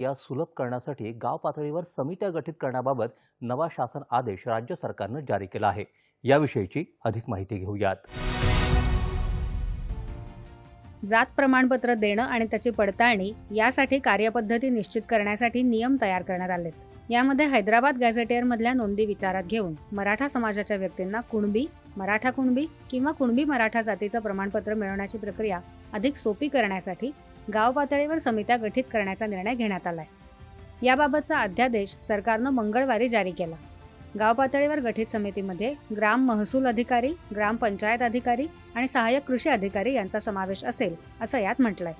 या सुलभ करण्यासाठी गाव पातळीवर समित्या गठीत करण्याबाबत नवा शासन आदेश राज्य सरकारनं जारी केला आहे. याविषयीची अधिक माहिती घेऊयात. जात प्रमाणपत्र देणं आणि त्याची पडताळणी यासाठी कार्यपद्धती निश्चित करण्यासाठी नियम तयार करण्यात आलेत. यामध्ये हैदराबाद गॅझेटियरमधल्या नोंदी विचारात घेऊन मराठा समाजाच्या व्यक्तींना कुणबी मराठा कुणबी किंवा कुणबी मराठा जातीचं प्रमाणपत्र मिळवण्याची प्रक्रिया अधिक सोपी करण्यासाठी गाव पातळीवर समित्या गठीत करण्याचा निर्णय घेण्यात आलाय. याबाबतचा अध्यादेश सरकारनं मंगळवारी जारी केला. गाव पातळीवर गठीत समितीमध्ये ग्राम महसूल अधिकारी ग्रामपंचायत अधिकारी आणि सहाय्यक कृषी अधिकारी यांचा समावेश असेल असं यात म्हटलंय.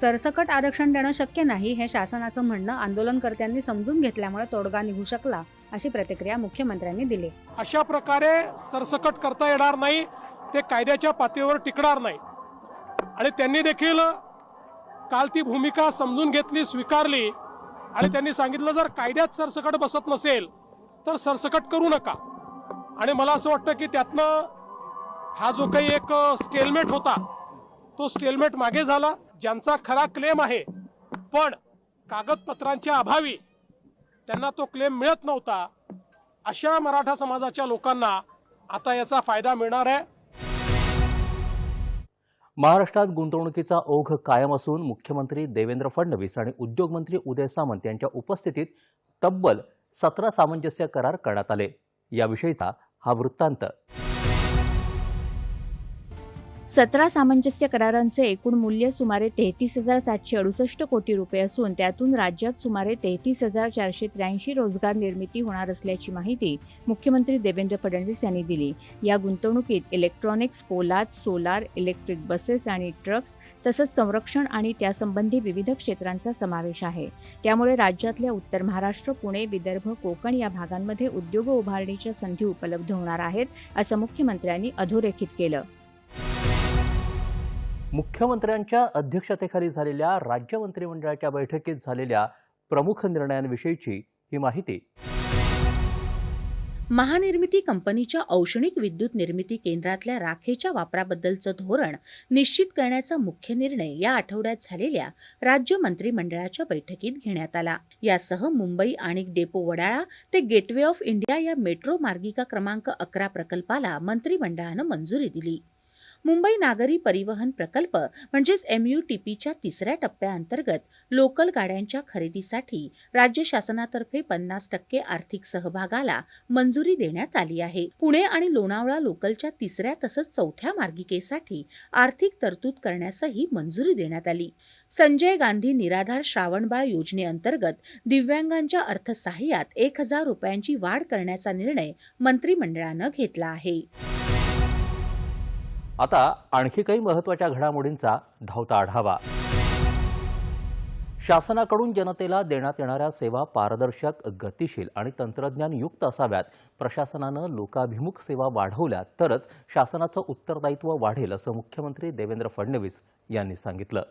सरसकट आरक्षण देणं शक्य नाही हे शासनाचं म्हणणं आंदोलनकर्त्यांनी समजून घेतल्यामुळे तोडगा निघू शकला अशी प्रतिक्रिया मुख्यमंत्र्यांनी दिली. अशा प्रकारे सरसकट करता येणार नाही ते कायद्याच्या पातळीवर टिकणार नाही. आणि त्यांनी देखील काल ती भूमिका समजून घेतली स्वीकारली. आणि त्यांनी सांगितलं जर कायद्यात सरसकट बसत नसेल तर सरसकट करू नका. आणि मला असं वाटतं की त्यातनं हा जो काही एक स्टेलमेट होता तो स्टेलमेट मागे झाला ज्यांचा खरा क्लेम आहे. पण कागदपत्रांच्या अभावी त्यांना तो क्लेम मिळत नव्हता. अशा मराठा समाजाच्या लोकांना आता याचा फायदा मिळणार आहे. महाराष्ट्रात गुंतवणुकीचा ओघ कायम असून मुख्यमंत्री देवेंद्र फडणवीस आणि उद्योगमंत्री उदय सामंत यांच्या उपस्थितीत तब्बल सतरा सामंजस्य करार करण्यात आले. याविषयीचा हा वृत्तांत. सतरा सामंजस्य करारांचे एकूण मूल्य सुमारे तेहतीस हजार सातशे अडुसष्ट कोटी रुपये असून त्यातून राज्यात सुमारे तेहतीस हजार चारशे त्र्याऐंशी रोजगार निर्मिती होणार असल्याची माहिती मुख्यमंत्री देवेंद्र फडणवीस यांनी दिली. या गुंतवणुकीत इलेक्ट्रॉनिक्स पोलाद सोलार इलेक्ट्रिक बसेस आणि ट्रक्स तसंच संरक्षण आणि त्यासंबंधी विविध क्षेत्रांचा समावेश आहे. त्यामुळे राज्यातल्या उत्तर महाराष्ट्र पुणे विदर्भ कोकण या भागांमध्ये उद्योग उभारणीच्या संधी उपलब्ध होणार आहेत असं मुख्यमंत्र्यांनी अधोरेखित केलं. मुख्यमंत्र्यांच्या अध्यक्षतेखाली झालेल्या राज्य मंत्रिमंडळाच्या बैठकीत झालेल्या प्रमुख निर्णयांविषयीची ही माहिती. महानिर्मिती कंपनीच्या औष्णिक विद्युत निर्मिती केंद्रातल्या राखेच्या वापराबद्दलचं धोरण निश्चित करण्याचा मुख्य निर्णय या आठवड्यात झालेल्या राज्य मंत्रिमंडळाच्या बैठकीत घेण्यात आला. यासह मुंबई आणि डेपो वडाळा ते गेटवे ऑफ इंडिया या मेट्रो मार्गिका क्रमांक अकरा प्रकल्पाला मंत्रिमंडळानं मंजुरी दिली. मुंबई नागरी परिवहन प्रकल्प म्हणजेच एम यू टी पीच्या तिसऱ्या टप्प्याअंतर्गत लोकल गाड्यांच्या खरेदीसाठी राज्य शासनातर्फे पन्नास टक्के आर्थिक सहभागाला मंजुरी देण्यात आली आहे. पुणे आणि लोणावळा लोकलच्या तिसऱ्या तसंच चौथ्या मार्गिकेसाठी आर्थिक तरतूद करण्यासही मंजुरी देण्यात आली. संजय गांधी निराधार श्रावणबाळ योजनेअंतर्गत दिव्यांगांच्या अर्थसहाय्यात एक हजार रुपयांची वाढ करण्याचा निर्णय मंत्रिमंडळानं घेतला आहे. आता आणखी काही महत्त्वाच्या घडामोडींचा धावता आढावा. शासनाकडून जनतेला देण्यात येणाऱ्या सेवा पारदर्शक गतिशील आणि तंत्रज्ञानयुक्त असाव्यात. प्रशासनानं लोकाभिमुख सेवा वाढवल्या तरच शासनाचं उत्तरदायित्व वाढेल असं मुख्यमंत्री देवेंद्र फडणवीस यांनी सांगितलं.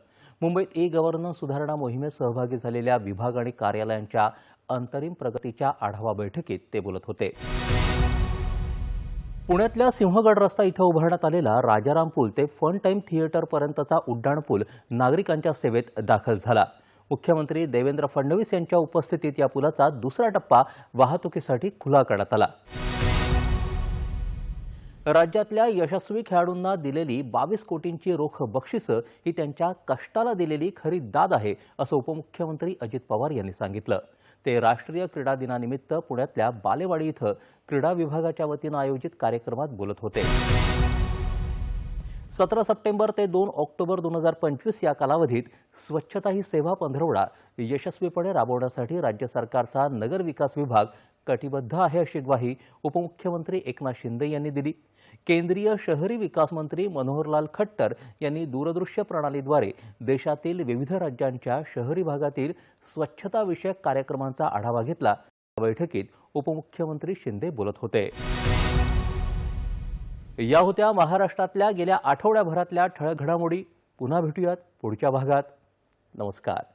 मुंबईत ई गव्हर्नन्स सुधारणा मोहिमेत सहभागी झालेल्या विभाग आणि कार्यालयांच्या अंतरिम प्रगतीच्या आढावा बैठकीत ते बोलत होते. पुण्यातल्या सिंहगड रस्ता इथं उभारण्यात आलेला राजाराम पूल ते फन टाईम थिएटरपर्यंतचा उड्डाण पूल नागरिकांच्या सेवेत दाखल झाला. मुख्यमंत्री देवेंद्र फडणवीस यांच्या उपस्थितीत या पुलाचा दुसरा टप्पा वाहतुकीसाठी खुला करण्यात आला. राज्यातल्या यशस्वी खेळाडूंना दिलेली बावीस कोटींची रोख बक्षिसं ही त्यांच्या कष्टाला दिलेली खरी दाद आहे असं उपमुख्यमंत्री अजित पवार यांनी सांगितलं. ते राष्ट्रीय क्रीडा दिनानिमित्त पुण्यातल्या बालेवाडी इथं क्रीडा विभागाच्या वतीनं आयोजित कार्यक्रमात बोलत होते. सतरा सप्टेंबर ते दोन ऑक्टोबर दोन हजार पंचवीस या कालावधीत स्वच्छता ही सेवा पंधरवडा यशस्वीपणे राबवण्यासाठी राज्य सरकारचा नगर विकास विभाग कटिबद्ध आहे अशी ग्वाही उपमुख्यमंत्री एकनाथ शिंदे यांनी दिली. केंद्रीय शहरी विकास मंत्री मनोहरलाल खट्टर यांनी दूरदृश्य प्रणालीद्वारे देशातील विविध राज्यांच्या शहरी भागातील स्वच्छताविषयक कार्यक्रमांचा आढावा घेतला. या बैठकीत उपमुख्यमंत्री शिंदे बोलत होते. या होत्या महाराष्ट्रातल्या गेल्या आठवड्याभरातल्या ठळक घडामोडी. पुन्हा भेटूयात पुढच्या भागात. नमस्कार.